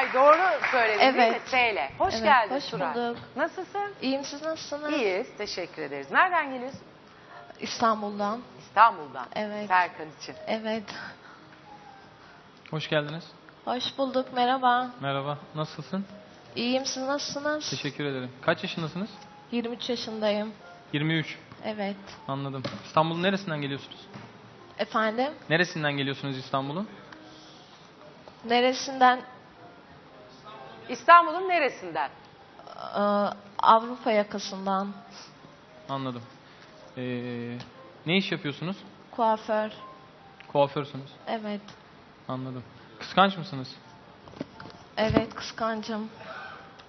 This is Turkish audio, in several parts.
Suray doğru söyledin değil mi? Evet. İle. Hoş Evet, geldin hoş Suray. bulduk. Nasılsın? İyiyim siz nasılsınız? İyiyiz. Teşekkür ederiz. Nereden geliyorsun? İstanbul'dan. İstanbul'dan. Evet. Serkan için. Evet. Hoş geldiniz. Hoş bulduk. Merhaba. Merhaba. Nasılsın? İyiyim siz nasılsınız? Teşekkür ederim. Kaç yaşındasınız? 23 yaşındayım. 23. Evet. Anladım. İstanbul'un neresinden geliyorsunuz? Efendim? Neresinden geliyorsunuz İstanbul'un? Neresinden? İstanbul'un neresinden? Ee, Avrupa yakasından. Anladım. Ee, ne iş yapıyorsunuz? Kuaför. Kuaförsünüz. Evet. Anladım. Kıskanç mısınız? Evet kıskancım.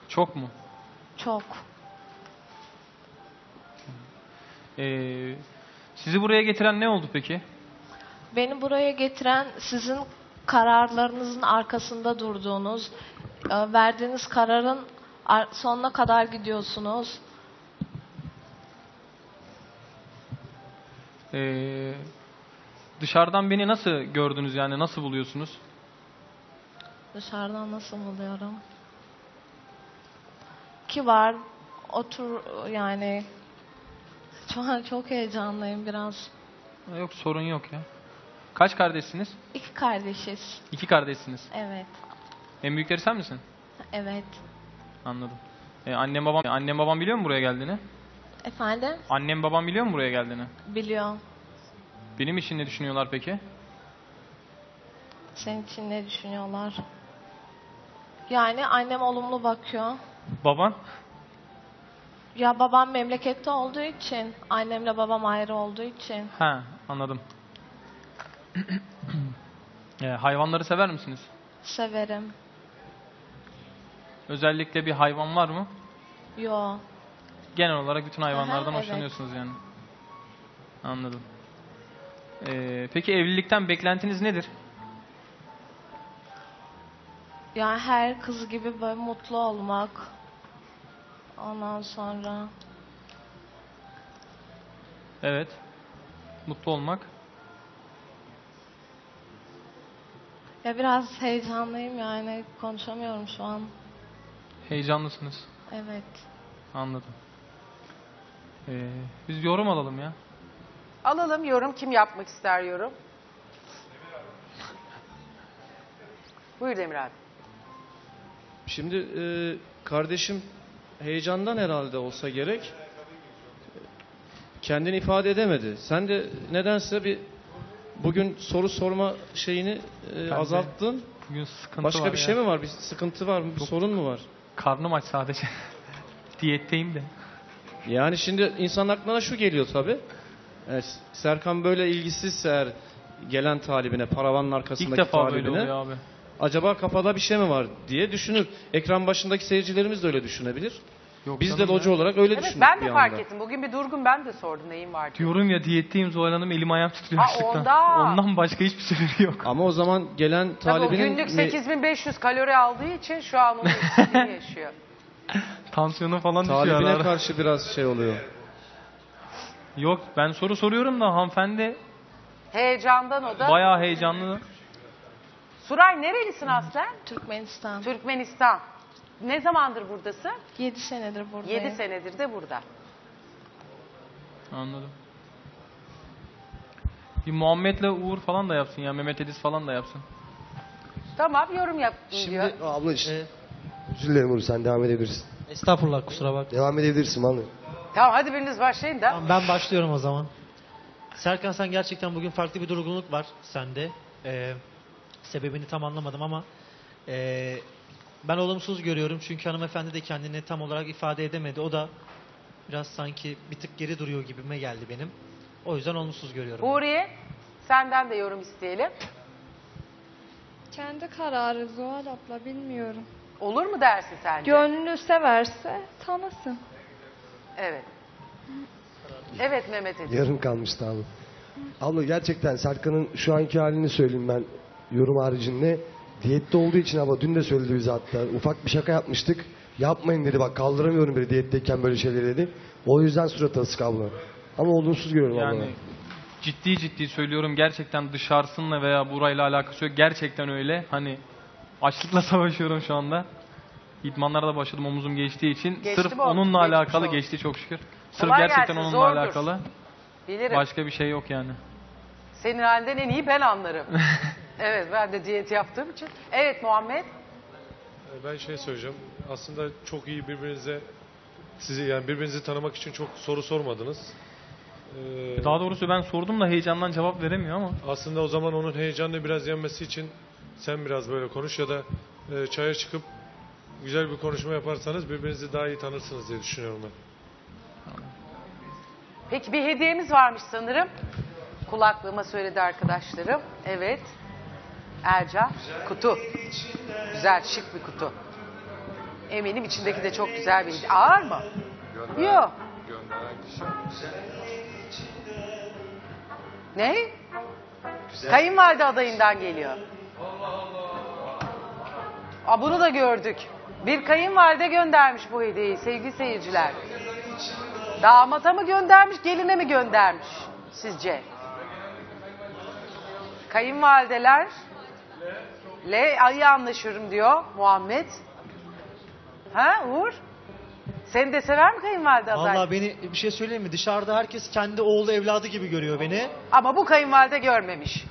Çok mu? Çok. Ee, sizi buraya getiren ne oldu peki? Beni buraya getiren sizin kararlarınızın arkasında durduğunuz, e, verdiğiniz kararın ar- sonuna kadar gidiyorsunuz. Ee, dışarıdan beni nasıl gördünüz yani nasıl buluyorsunuz? Dışarıdan nasıl buluyorum? Ki var, otur yani şu an çok heyecanlıyım biraz. Yok sorun yok ya. Kaç kardeşsiniz? İki kardeşiz. İki kardeşsiniz. Evet, En büyükleri sen misin? evet. Anladım. Ee, annem babam annem babam biliyor mu buraya geldiğini? Efendim? Annem babam biliyor mu buraya geldiğini? Biliyorum. Benim için ne düşünüyorlar peki? Senin için ne düşünüyorlar? Yani annem olumlu bakıyor. Baban? Ya babam memlekette olduğu için, annemle babam ayrı olduğu için. Ha, anladım. Ee, hayvanları sever misiniz? Severim. Özellikle bir hayvan var mı? Yo. Genel olarak bütün hayvanlardan Aha, evet. hoşlanıyorsunuz yani. Anladım. Ee, peki evlilikten beklentiniz nedir? Yani her kız gibi böyle mutlu olmak. Ondan sonra Evet. Mutlu olmak. ya biraz heyecanlıyım yani konuşamıyorum şu an. Heyecanlısınız. Evet. Anladım. Ee, biz yorum alalım ya. Alalım yorum. Kim yapmak ister yorum? Buyur Demir abi. Şimdi e, kardeşim heyecandan herhalde olsa gerek kendini ifade edemedi. Sen de nedense bir bugün soru sorma şeyini e, azalttın. Bugün sıkıntı Başka var bir ya. şey mi var? Bir sıkıntı var mı? Bir sorun mu var? Karnım aç sadece. Diyetteyim de. Yani şimdi insan aklına şu geliyor tabi. Serkan böyle ilgisizse eğer gelen talibine, paravanın İlk arkasındaki defa böyle talibine oluyor abi. acaba kafada bir şey mi var diye düşünür. Ekran başındaki seyircilerimiz de öyle düşünebilir. Yok Biz de canım olarak öyle Evet düşündük ben bir de fark ettim. Bugün bir durgun ben de sordum neyin var diye. Diyorum ya diyetteyim Zuhal Hanım elim ayağım titriyor Ha, açlıktan. ondan. Ondan başka hiçbir sebebi yok. Ama o zaman gelen Tabii o talibinin günlük mi- 8500 kalori aldığı için şu an onun yaşıyor. Tansiyonu falan düşüyor talibine ara ara. karşı biraz şey oluyor. Yok ben soru soruyorum da hanımefendi Heyecandan o da. bayağı heyecanlı. Suray nerelisin aslen? Türkmenistan. Türkmenistan. Ne zamandır buradasın? 7 senedir buradayım. 7 senedir de burada. Anladım. Bir Muhammed'le Uğur falan da yapsın ya. Mehmet Ediz falan da yapsın. Tamam yorum yap diyor. Şimdi abla işte. Özür dilerim Uğur sen devam edebilirsin. Estağfurullah kusura bak. Devam edebilirsin vallahi. Tamam hadi biriniz başlayın da. Tamam, ben başlıyorum o zaman. Serkan sen gerçekten bugün farklı bir durgunluk var sende. Ee, sebebini tam anlamadım ama ee, ben olumsuz görüyorum çünkü hanımefendi de kendini tam olarak ifade edemedi. O da biraz sanki bir tık geri duruyor gibime geldi benim. O yüzden olumsuz görüyorum. Uğur'ye senden de yorum isteyelim. Kendi kararı Zuhal abla bilmiyorum. Olur mu dersin sence? Gönlü severse tanısın. Evet. Evet Mehmet Ediz. Yarım kalmıştı abi. Abla gerçekten Serkan'ın şu anki halini söyleyeyim ben yorum haricinde. Diyette olduğu için abla dün de söyledi bize hatta. Ufak bir şaka yapmıştık. Yapmayın dedi bak kaldıramıyorum dedi diyetteyken böyle şeyleri dedi. O yüzden surat asık abla. Ama olumsuz görüyorum abla. Yani ciddi ciddi söylüyorum gerçekten dışarısınla veya burayla alakası yok. Gerçekten öyle. Hani Açlıkla savaşıyorum şu anda. İdmanlara da başladım omuzum geçtiği için. Geçti Sırf o? onunla Geçmiş alakalı olsun. geçti çok şükür. Sırf Kolay gerçekten gelsin, onunla zordur. alakalı. Bilirim. Başka bir şey yok yani. Senin halinden en iyi ben anlarım. evet ben de diyet yaptığım için. Evet Muhammed. Ee, Ben şey söyleyeceğim. Aslında çok iyi birbirinize sizi yani birbirinizi tanımak için çok soru sormadınız. Ee, Daha doğrusu ben sordum da heyecandan cevap veremiyor ama. aslında o zaman onun heyecanını biraz yenmesi için sen biraz böyle konuş ya da e, çaya çıkıp güzel bir konuşma yaparsanız birbirinizi daha iyi tanırsınız diye düşünüyorum ben. Peki bir hediyemiz varmış sanırım. Kulaklığıma söyledi arkadaşlarım. Evet. Ercan. Kutu. Güzel şık bir kutu. Eminim içindeki de çok güzel bir. Ağır mı? Yok. Ne? Kayınvalide adayından geliyor. Aa, bunu da gördük. Bir kayınvalide göndermiş bu hediyeyi sevgili seyirciler. Damata mı göndermiş, geline mi göndermiş sizce? Kayınvalideler le iyi anlaşırım diyor Muhammed. Ha Uğur? Seni de sever mi kayınvalide aday? Vallahi beni bir şey söyleyeyim mi? Dışarıda herkes kendi oğlu evladı gibi görüyor beni. Ama bu kayınvalide görmemiş.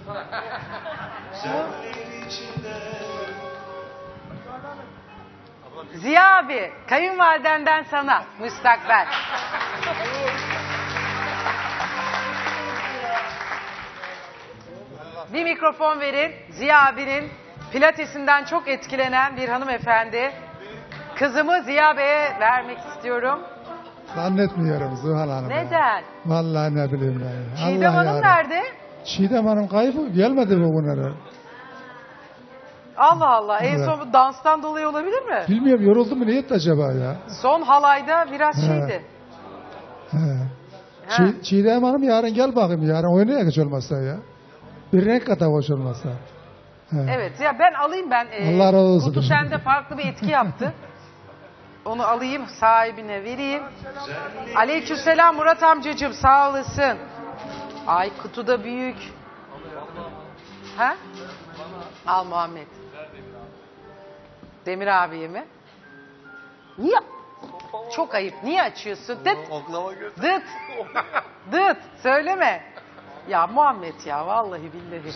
Ziya abi, kayınvalidenden sana müstakbel. Bir mikrofon verin. Ziya abinin pilatesinden çok etkilenen bir hanımefendi. Kızımı Ziya Bey'e vermek istiyorum. Zannetmiyorum Zuhal Hanım. Neden? Vallahi ne bileyim ben. ya. Çiğdem Allah Hanım yarabbim. nerede? Çiğdem Hanım kayıp gelmedi bugünlere. Allah Allah. En Evet. son bu danstan dolayı olabilir mi? Bilmiyorum yoruldu mu etti acaba ya? Son halayda biraz He. şeydi. He. Çi- Çiğdem Hanım yarın gel bakayım yarın oynaya geç olmazsa ya. Bir renk kata hoş olmazsa. He. Evet ya ben alayım ben. e, Allah razı olsun. Kutu sende farklı bir etki yaptı. Onu alayım sahibine vereyim. Aleykümselam Murat amcacığım sağ olasın. Ay kutu da büyük. Ha? Al Muhammed. Demir abiye mi? Niye? Çok ayıp. Niye açıyorsun? Dıt. Dıt. Dıt. Söyleme. Ya Muhammed ya vallahi billahi.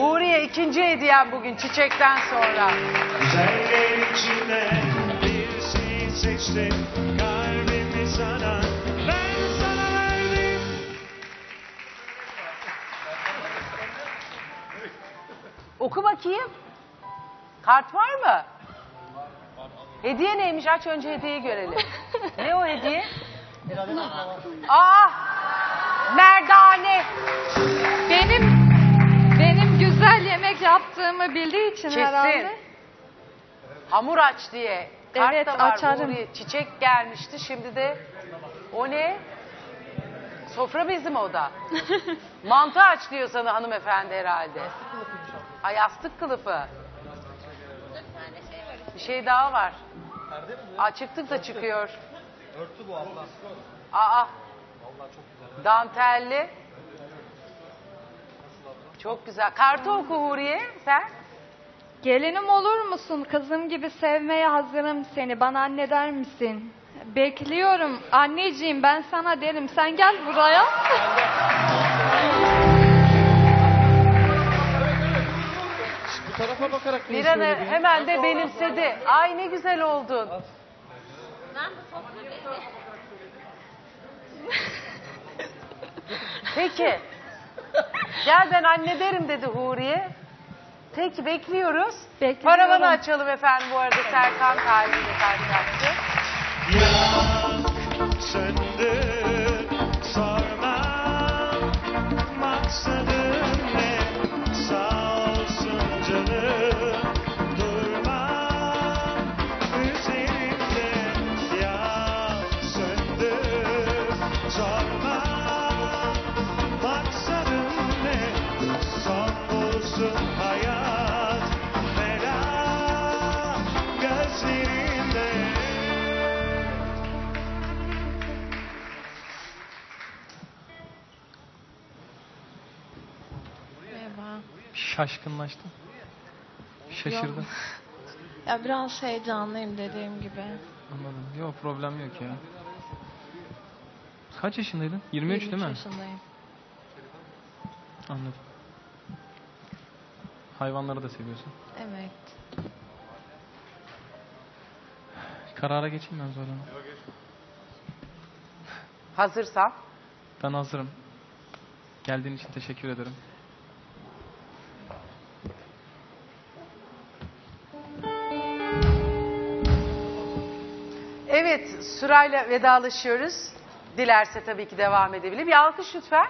Uğur'ya ikinci hediyem bugün çiçekten sonra. Güzeller içinde bir şey seçtim kalbimi sana ben sana verdim. Oku bakayım. Kart var mı? Hediye neymiş? Aç önce hediyeyi görelim. ne o hediye? Aa! Merdane. Benim benim güzel yemek yaptığımı bildiği için Kesin. herhalde. Hamur aç diye. Kart Evet, da var. açarım. Uğur'ya Çiçek gelmişti. Şimdi de o ne? Sofra bezi mi o da? Mantı aç diyor sana hanımefendi herhalde. Ay yastık kılıfı. Bir şey daha var. Aa, çıktık da çıkıyor. Örtü bu abla. Aa. Dantelli. Çok güzel. Kartı oku Huriye sen. Gelinim olur musun? Kızım gibi sevmeye hazırım seni. Bana anne der misin? Bekliyorum. Anneciğim ben sana derim. Sen gel buraya. Bu tarafa bakarak söyledi? hemen de benimsedi. Ay ne güzel oldun. Peki. Gel ben anne derim dedi Huriye. Peki bekliyoruz. Bekliyorum. Paravanı açalım efendim bu arada Serkan talibiyle karşılaştı. Yak Şaşkınlaştım. Şaşırdım. Yok. Ya biraz heyecanlıyım dediğim gibi. Anladım. Yok problem yok ya. Kaç yaşındaydın? 23 değil mi? yaşındayım. Anladım. Hayvanları da seviyorsun. Evet. Karara geçeyim ben zorlama. Hazırsan. Ben hazırım. Geldiğin için teşekkür ederim. Evet, sırayla vedalaşıyoruz. Dilerse tabii ki devam edebilir. Bir alkış lütfen.